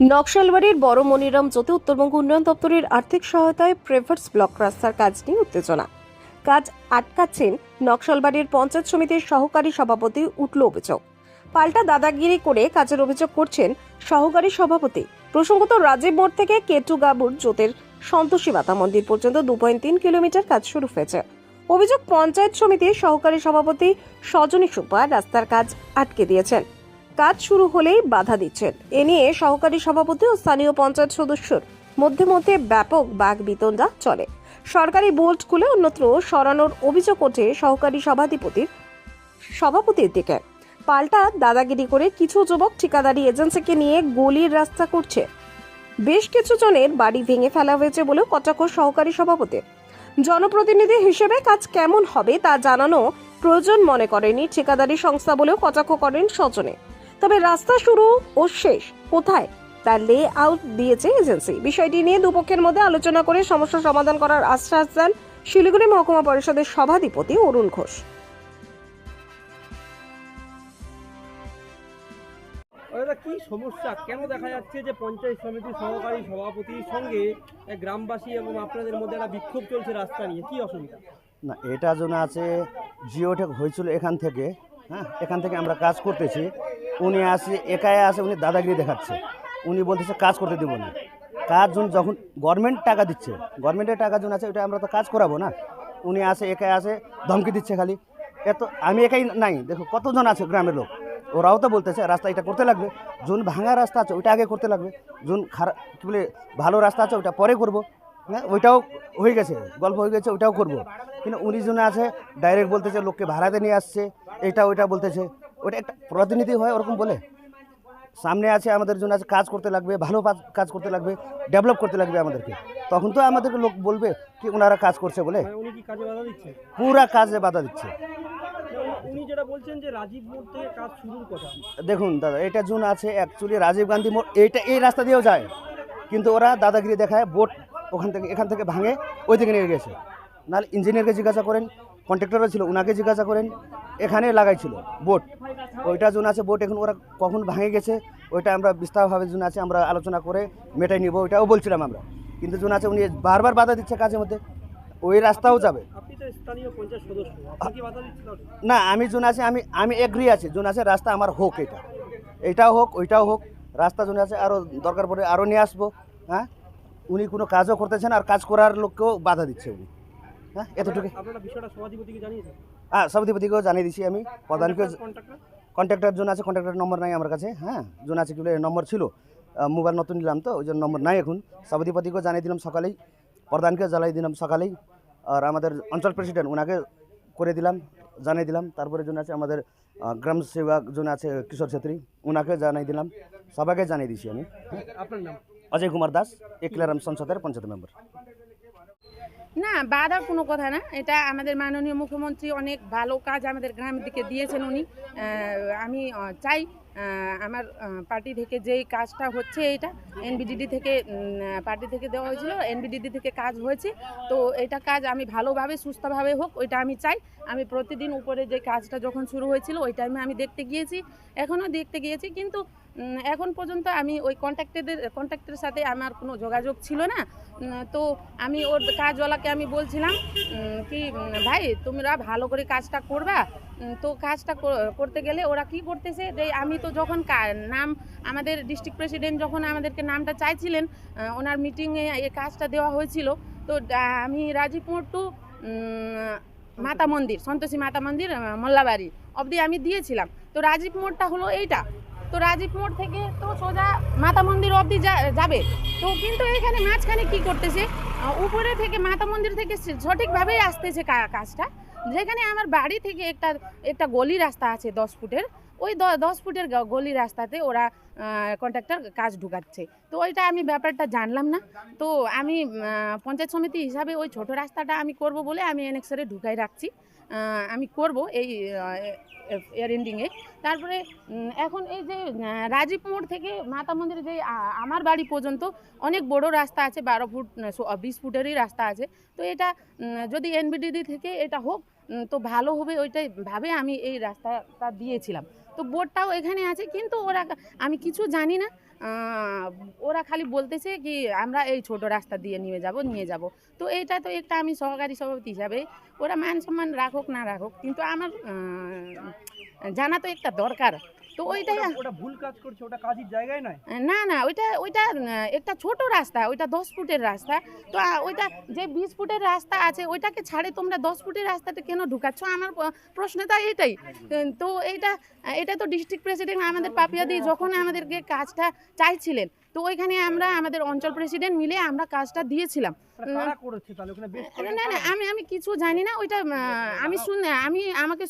নকশালবাড়ির বড় মনিরাম জ্যোতি উত্তরবঙ্গ উন্নয়ন দপ্তরের আর্থিক সহায়তায় প্রেভার্স ব্লক রাস্তার কাজ নিয়ে উত্তেজনা। কাজ আটকাচ্ছেন নকশালবাড়ির পঞ্চায়েত সমিতির সহকারী সভাপতি উঠল অভিযোগ। পাল্টা দাদাগিরি করে কাজের অভিযোগ করছেন সহকারী সভাপতি। প্রসঙ্গত রাজীব মোড় থেকে কেটুগাবুর জোতের সন্তোষী মাতা মন্দির পর্যন্ত দু তিন কিলোমিটার কাজ শুরু হয়েছে। অভিযোগ, পঞ্চায়েত সমিতির সহকারী সভাপতি সজনী সুপা রাস্তার কাজ আটকে দিয়েছেন। কাজ শুরু হলেই বাধা দিচ্ছেন। এ নিয়ে সহকারী সভাপতি ও স্থানীয় পঞ্চায়েত সদস্যর মধ্যে মধ্যে ব্যাপক বাঘ বিতণ্ডা চলে। সরকারি বোল্ট খুলে অন্যত্র সরানোর অভিযোগ ওঠে সহকারী সভাধিপতির সভাপতির দিকে। পাল্টা দাদাগিরি করে কিছু যুবক ঠিকাদারি এজেন্সিকে নিয়ে গলির রাস্তা করছে। বেশ কিছু জনের বাড়ি ভেঙে ফেলা হয়েছে বলেও কটাক্ষ সহকারী সভাপতি জনপ্রতিনিধি হিসেবে কাজ কেমন হবে তা জানানো প্রয়োজন মনে করেনি ঠিকাদারি সংস্থা বলেও কটাক্ষ করেন স্বজনে। তবে রাস্তা শুরু ও শেষ কোথায়? তার লে আউট দিয়েছে এজেন্সি বিষয়টি নিয়ে দুপক্ষের মধ্যে আলোচনা করে সমস্যা সমাধান করার আশ্বাস দেন শিলিগুড়ি মহকুমা পরিষদের সভাধিপতি অরুণ ঘোষ। কি সমস্যা? কেন দেখা যাচ্ছে যে পঞ্চায়েত সমিতির সহকারী সভাপতির সঙ্গে গ্রামবাসী এবং আপনাদের মধ্যে একটা বিক্ষোভ চলছে রাস্তা নিয়ে? কি অসুবিধা? না এটা জন্য আছে জিওটেক হয়েছিল এখান থেকে হ্যাঁ এখান থেকে আমরা কাজ করতেছি। উনি আসে, একাই আসে, উনি দাদাগিরি দেখাচ্ছে। উনি বলতেছে, কাজ করতে দেবো না। কাজ যখন যখন গভর্নমেন্ট টাকা দিচ্ছে গভর্নমেন্টের টাকা যখন আছে, ওটা আমরা তো কাজ করাবো না। উনি আসে, একাই আসে, ধমকি দিচ্ছে খালি। এত, আমি একাই নাই। দেখো, কতজন আছে গ্রামের লোক? ওরাও তো বলতেছে, রাস্তা এটা করতে লাগবে। যোন ভাঙা রাস্তা আছে, ওইটা আগে করতে লাগবে। যোন খারাপ কী বলে, ভালো রাস্তা আছে, ওইটা পরে করব। হ্যাঁ ওইটাও হয়ে গেছে, গল্প হয়ে গেছে, ওইটাও করব। কিন্তু উনি জনে আছে ডাইরেক্ট বলতেছে, লোককে ভাড়াতে নিয়ে আসছে। এটা, ওইটা বলতেছে। ওটা একটা প্রতিনিধি হয় ওরকম বলে। সামনে আছে আমাদের জন্য আছে কাজ করতে লাগবে ভালো কাজ- করতে লাগবে ডেভেলপ করতে লাগবে আমাদেরকে। তখন তো আমাদেরকে লোক বলবে কি ওনারা কাজ করছে বলে। মানে পুরা কাজে বাধা দিচ্ছে। থেকে দেখুন দাদা এটা জুন আছে অ্যাকচুয়ালি রাজীব গান্ধী মোড় এইটা এই রাস্তা দিয়েও যায়। কিন্তু ওরা দাদাগিরি দেখায় বোট ওখান থেকে এখান থেকে ভাঙে ওই দিকে নিয়ে গেছে। নাহলে ইঞ্জিনিয়ারকে জিজ্ঞাসা করেন কন্ট্রাক্টরও ছিল ওনাকে জিজ্ঞাসা করেন এখানে লাগাইছিল বোট। ওইটা জোন আছে বোট এখন ওরা কখন ভাঙে গেছে ওইটা আমরা বিস্তারভাবে জোন আছে আমরা আলোচনা করে মেটাই নিব ওইটাও বলছিলাম আমরা। কিন্তু জোন আছে উনি বারবার বাধা দিচ্ছে কাজের মধ্যে ওই রাস্তাও যাবে? না আমি জোন আছে আমি আমি এগ্রি আছি জোন আছে রাস্তা আমার হোক এটা। এটাও হোক ওইটাও হোক রাস্তা জোন আছে আরও দরকার পড়ে আরও নিয়ে আসব হ্যাঁ? উনি কোনো কাজও করতেছেন আর কাজ করার লোককেও বাধা দিচ্ছে উনি হ্যাঁ? এতটুকু। হ্যাঁ সভাধিপতিকেও জানিয়ে দিছি আমি। প্রধানকেও কন্ট্রাক্টর কন্ট্রাক্টর আছে কন্ট্রাক্টর নম্বর নাই আমার কাছে হ্যাঁ? জোন আছে কি বলে নম্বর ছিল। মোবাইল নতুন নিলাম তো ওই জন্য নম্বর নাই এখন। সভাধিপতিকেও জানিয়ে দিলাম সকালেই প্রধানকেও জ্বালাই দিলাম সকালেই। আর আমাদের অঞ্চল প্রেসিডেন্ট ওনাকে করে দিলাম জানিয়ে দিলাম। তারপরে জন্য আছে আমাদের গ্রাম সেবক জন আছে কিশোর ছেত্রী ওনাকে জানিয়ে দিলাম। সবাইকে জানিয়ে দিছি আমি। আপনার নাম? অজয় কুমার দাস একলারাম সংসদের পঞ্চায়েত মেম্বার না বাধার কোনো কথা না। এটা আমাদের মাননীয় মুখ্যমন্ত্রী অনেক ভালো কাজ আমাদের গ্রামের দিকে দিয়েছেন উনি। আমি চাই আমার পার্টি থেকে যেই কাজটা হচ্ছে এইটা এনবিডিডি থেকে পার্টি থেকে দেওয়া হয়েছিল এনবিডিডি থেকে কাজ হয়েছে। তো এটা কাজ আমি ভালোভাবে, সুস্থভাবে হোক, ওইটা আমি চাই। আমি প্রতিদিন উপরে যে কাজটা যখন শুরু হয়েছিল, ওই টাইমে আমি দেখতে গিয়েছি, এখনও দেখতে গিয়েছি। কিন্তু এখন পর্যন্ত আমি ওই কন্ট্রাক্টেদের কন্ট্রাক্টের সাথে আমার কোনো যোগাযোগ ছিল না। তো আমি ওর কাজওয়ালাকে আমি বলছিলাম কি ভাই, তোমরা ভালো করে কাজটা করবা? তো কাজটা কর- করতে গেলে ওরা কি করতেছে? যে আমি তো যখন নাম, আমাদের ডিস্ট্রিক্ট প্রেসিডেন্ট যখন আমাদেরকে নামটা চাইছিলেন ওনার মিটিংয়ে এই কাজটা দেওয়া হয়েছিল। তো আমি রাজীব মোড় টু মাতা মন্দির, সন্তোষী মাতা মন্দির মোল্লাবাড়ি অবধি আমি দিয়েছিলাম। তো রাজীব মোড়টা হলো এইটা। তো রাজীব মোড় থেকে তো সোজা মাতা মন্দির অবধি যাবে। তো কিন্তু এখানে মাঝখানে কি করতেছে? উপরে থেকে মাতা মন্দির থেকে সঠিকভাবেই আসতেছে কাজটা। যেখানে আমার বাড়ি থেকে একটা একটা গলি রাস্তা আছে দশ ফুটের। ওই দশ ফুটের গলি রাস্তাতে ওরা কন্ট্রাক্টর কাজ ঢুকাচ্ছে। তো ওইটা আমি ব্যাপারটা জানলাম না। তো আমি পঞ্চায়েত সমিতি হিসাবে ওই ছোট রাস্তাটা আমি করব বলে আমি এনেক্সারে ঢুকাই রাখছি। আমি করব এই এয়ার এন্ডিংয়ে তারপরে এখন এই যে রাজীব মোড় থেকে মাতা মন্দির যে আমার বাড়ি পর্যন্ত অনেক বড় রাস্তা আছে, বারো ফুট বিশ ফুটেরই রাস্তা আছে। তো এটা যদি এনবিডিডি থেকে এটা হোক তো ভালো হবে, ওইটাই ভাবে আমি এই রাস্তাটা দিয়েছিলাম। তো বোর্ডটাও এখানে আছে, কিন্তু ওরা, আমি কিছু জানি না। ওরা খালি বলতেছে কি, আমরা এই ছোট রাস্তা দিয়ে নিয়ে যাব নিয়ে যাব। তো এইটা তো একটা আমি সহকারী সভাপতি হিসাবে ওরা মান সম্মান রাখুক, না রাখুক, কিন্তু আমার জানা তো একটা দরকার। তো ওইটাই ওটা- ওটা ভুল কাজ করছে ওটা কাজের জায়গায় নয়? না না ওইটা ওইটা একটা ছোট রাস্তা ওইটা দশ ফুটের রাস্তা। তো ওইটা যে বিশ ফুটের রাস্তা আছে ওইটাকে ছাড়ে তোমরা দশ ফুটের রাস্তাটা কেন ঢুকাচ্ছ? আমার প্রশ্নটা এটাই। তো এইটা এটা তো ডিস্ট্রিক্ট প্রেসিডেন্ট আমাদের পাপিয়াদি যখন আমাদেরকে কাজটা চাইছিলেন তো ওইখানে আমরা আমাদের অঞ্চল প্রেসিডেন্ট মিলে আমরা কাজটা দিয়েছিলাম। না না আমি আমি কিছু জানি না। ওইটা আমি শুন আমি আমাকে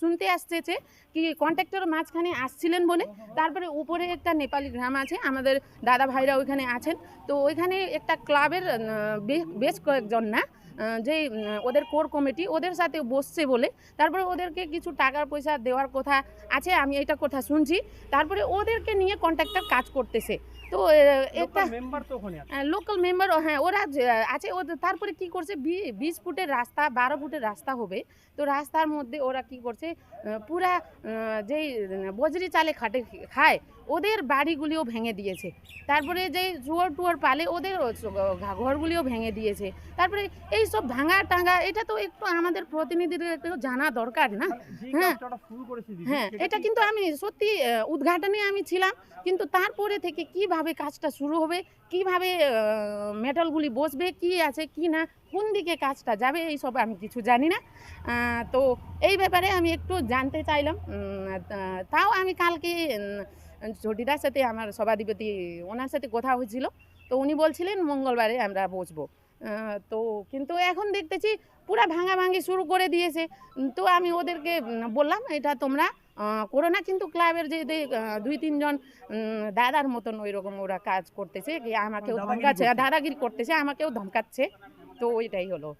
শুনতে আসতেছে কি কন্ট্রাক্টর মাঝখানে আসছিলেন বলে। তারপরে উপরে একটা নেপালি গ্রাম আছে আমাদের দাদা ভাইরা ওইখানে আছেন। তো ওইখানে একটা ক্লাবের বেশ কয়েকজন না যে ওদের কোর কমিটি ওদের সাথে বসছে বলে। তারপরে ওদেরকে কিছু টাকার পয়সা দেওয়ার কথা আছে আমি এটা কথা শুনছি। তারপরে ওদেরকে নিয়ে কন্ট্রাক্টর কাজ করতেছে। তো একটা লোকাল মেম্বার হ্যাঁ ওরা আছে ওদের তারপরে কি করছে বিশ ফুটের রাস্তা বারো ফুটের রাস্তা হবে। তো রাস্তার মধ্যে ওরা কি করছে পুরা যেই বজরি চালে খাটে খায় ওদের বাড়িগুলিও ভেঙে দিয়েছে। তারপরে যে জুয়ার টুয়ার পালে ওদের ঘরগুলিও ভেঙে দিয়েছে। তারপরে এই সব ভাঙা টাঙ্গা এটা তো একটু আমাদের প্রতিনিধিদের একটু জানা দরকার না? হ্যাঁ। হ্যাঁ এটা কিন্তু আমি সত্যি উদ্ঘাটনে আমি ছিলাম কিন্তু তারপরে থেকে কীভাবে কাজটা শুরু হবে কীভাবে মেটালগুলি বসবে কি আছে কি না কোন দিকে কাজটা যাবে এই সব আমি কিছু জানি না। তো এই ব্যাপারে আমি একটু জানতে চাইলাম। তাও আমি কালকে উম, ঝটিদার সাথে আমার সভাধিপতি ওনার সাথে কথা হয়েছিল। তো উনি বলছিলেন মঙ্গলবারে আমরা বসবো। তো কিন্তু এখন দেখতেছি পুরা ভাঙা ভাঙি শুরু করে দিয়েছে। তো আমি ওদেরকে বললাম এটা তোমরা করো না। কিন্তু ক্লাবের যে দুই তিনজন দাদার মতন ওই রকম ওরা কাজ করতেছে। কি আমাকেও ধমকাচ্ছে। দাদাগিরি করতেছে আমাকেও ধমকাচ্ছে। তো ওইটাই হলো।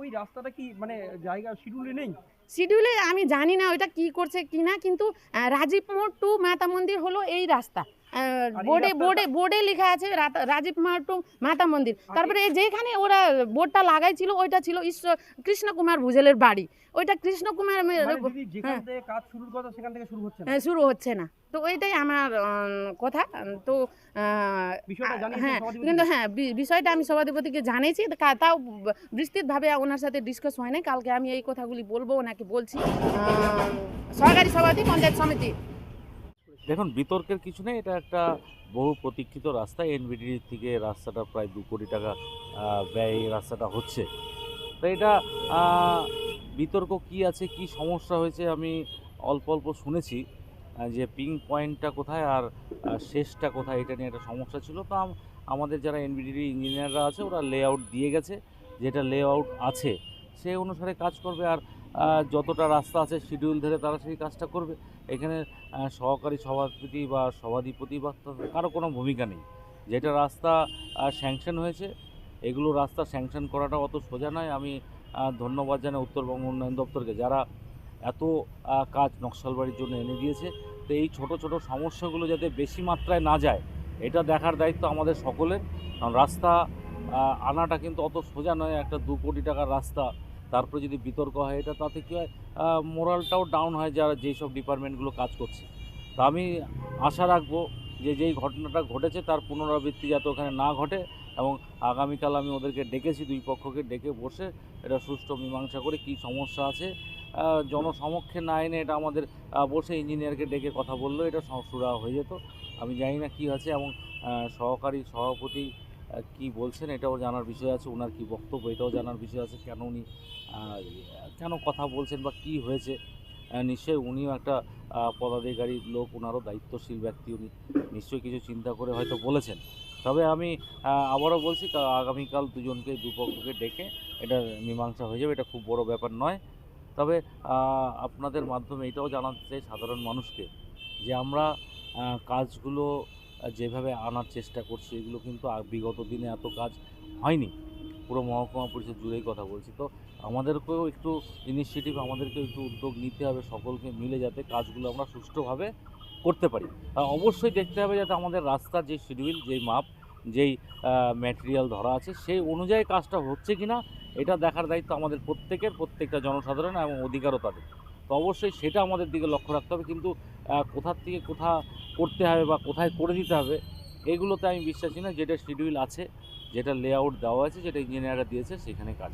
ওই রাস্তাটা কি মানে জায়গা শিডিউলে নেই? শিডিউলে আমি জানি না ওইটা কি করছে কি না, কিন্তু রাজীব মোড় টু মাতা মন্দির হলো এই রাস্তা। বোর্ডে বোর্ডে বোর্ডে লেখা আছে রাজীব মোড় টু মাতা মন্দির। তারপরে যেখানে ওরা বোর্ডটা লাগাইছিল ওইটা ছিল ঈশ্বর কৃষ্ণ কুমার ভুজেলের বাড়ি। ওইটা কৃষ্ণ কুমার মানে হ্যাঁ। শুরু হচ্ছে না। তো ওইটাই আমার কথা। তো হ্যাঁ কিন্তু হ্যাঁ বিষয়টা আমি সভাধিপতিকে জানিয়েছি। তাও বিস্তৃতভাবে ওনার সাথে ডিসকাস হয় নাই। কালকে আমি এই কথাগুলি বলব ওনাকে বলছি। সরকারি সভাপতি পঞ্চায়েত সমিতি। দেখুন, বিতর্কের কিছু নেই। এটা একটা বহু প্রতীক্ষিত রাস্তা। এনবিডি থেকে রাস্তাটা প্রায় দু কোটি টাকা ব্যয় রাস্তাটা হচ্ছে। তো এটা বিতর্ক কি আছে, কি সমস্যা হয়েছে আমি অল্প অল্প শুনেছি যে পিং পয়েন্টটা কোথায় আর শেষটা কোথায় এটা নিয়ে একটা সমস্যা ছিল। তো আমাদের যারা এনবিডির ইঞ্জিনিয়াররা আছে, ওরা লেআউট দিয়ে গেছে। যেটা লেআউট আছে, সে অনুসারে কাজ করবে। আর যতটা রাস্তা আছে শিডিউল ধরে তারা সেই কাজটা করবে। এখানে সহকারী সভাপতি বা সভাধিপতি বা কারও কোনো ভূমিকা নেই। যেটা রাস্তা স্যাংশন হয়েছে, এগুলো রাস্তা স্যাংশন করাটা অত সোজা নয়। আমি ধন্যবাদ জানাই উত্তরবঙ্গ উন্নয়ন দপ্তরকে। যারা এত কাজ নকশালবাড়ির জন্য এনে দিয়েছে, তো এই ছোট ছোট সমস্যাগুলো যাতে বেশি মাত্রায় না যায়, এটা দেখার দায়িত্ব আমাদের সকলের। কারণ রাস্তা আনাটা কিন্তু অত সোজা নয়। একটা দু কোটি টাকার রাস্তা, তারপরে যদি বিতর্ক হয়, এটা তাতে কী হয় মোরালটাও ডাউন হয় যারা যেই সব ডিপার্টমেন্টগুলো কাজ করছে। তা আমি আশা রাখব যে যেই ঘটনাটা ঘটেছে তার পুনরাবৃত্তি যাতে ওখানে না ঘটে এবং আগামীকাল আমি ওদেরকে ডেকেছি, দুই পক্ষকে ডেকে বসে এটা সুষ্ঠু মীমাংসা করে কী সমস্যা আছে। জনসমক্ষে না এনে এটা আমাদের বসে ইঞ্জিনিয়ারকে ডেকে কথা বলল, এটা সুরা হয়ে যেত। আমি জানি না কী আছে এবং সহকারী সভাপতি কি বলছেন এটাও জানার বিষয় আছে, ওনার কি বক্তব্য এটাও জানার বিষয় আছে, কেন উনি কেন কথা বলছেন বা কি হয়েছে নিশ্চয়ই উনিও একটা পদাধিকারী লোক, ওনারও দায়িত্বশীল ব্যক্তি, উনি নিশ্চয়ই কিছু চিন্তা করে হয়তো বলেছেন। তবে আমি আবারও বলছি আগামীকাল দুজনকে, দুপক্ষকে ডেকে এটা মীমাংসা হয়ে যাবে, এটা খুব বড় ব্যাপার নয়। তবে আপনাদের মাধ্যমে এটাও জানাতে চাই সাধারণ মানুষকে যে আমরা কাজগুলো যেভাবে আনার চেষ্টা করছি, এগুলো কিন্তু বিগত দিনে এত কাজ হয়নি। পুরো মহকুমা পরিষদ জুড়েই কথা বলছি। তো আমাদেরকেও একটু ইনিশিয়েটিভ আমাদেরকেও একটু উদ্যোগ নিতে হবে সকলকে মিলে যাতে কাজগুলো আমরা সুষ্ঠুভাবে করতে পারি অবশ্যই দেখতে হবে যাতে আমাদের রাস্তার যে শিডিউল যেই মাপ, যেই ম্যাটেরিয়াল ধরা আছে, সেই অনুযায়ী কাজটা হচ্ছে কি না এটা দেখার দায়িত্ব আমাদের প্রত্যেকের, প্রত্যেকটা জনসাধারণ এবং অধিকারও তাদের তো অবশ্যই সেটা আমাদের দিকে লক্ষ্য রাখতে হবে, কিন্তু কোথার থেকে কোথা করতে হবে বা কোথায় করে দিতে হবে, এগুলোতে আমি বিশ্বাসী না যেটা শিডিউল আছে, যেটা লেআউট দেওয়া আছে, যেটা ইঞ্জিনিয়াররা দিয়েছে, সেখানে কাজ।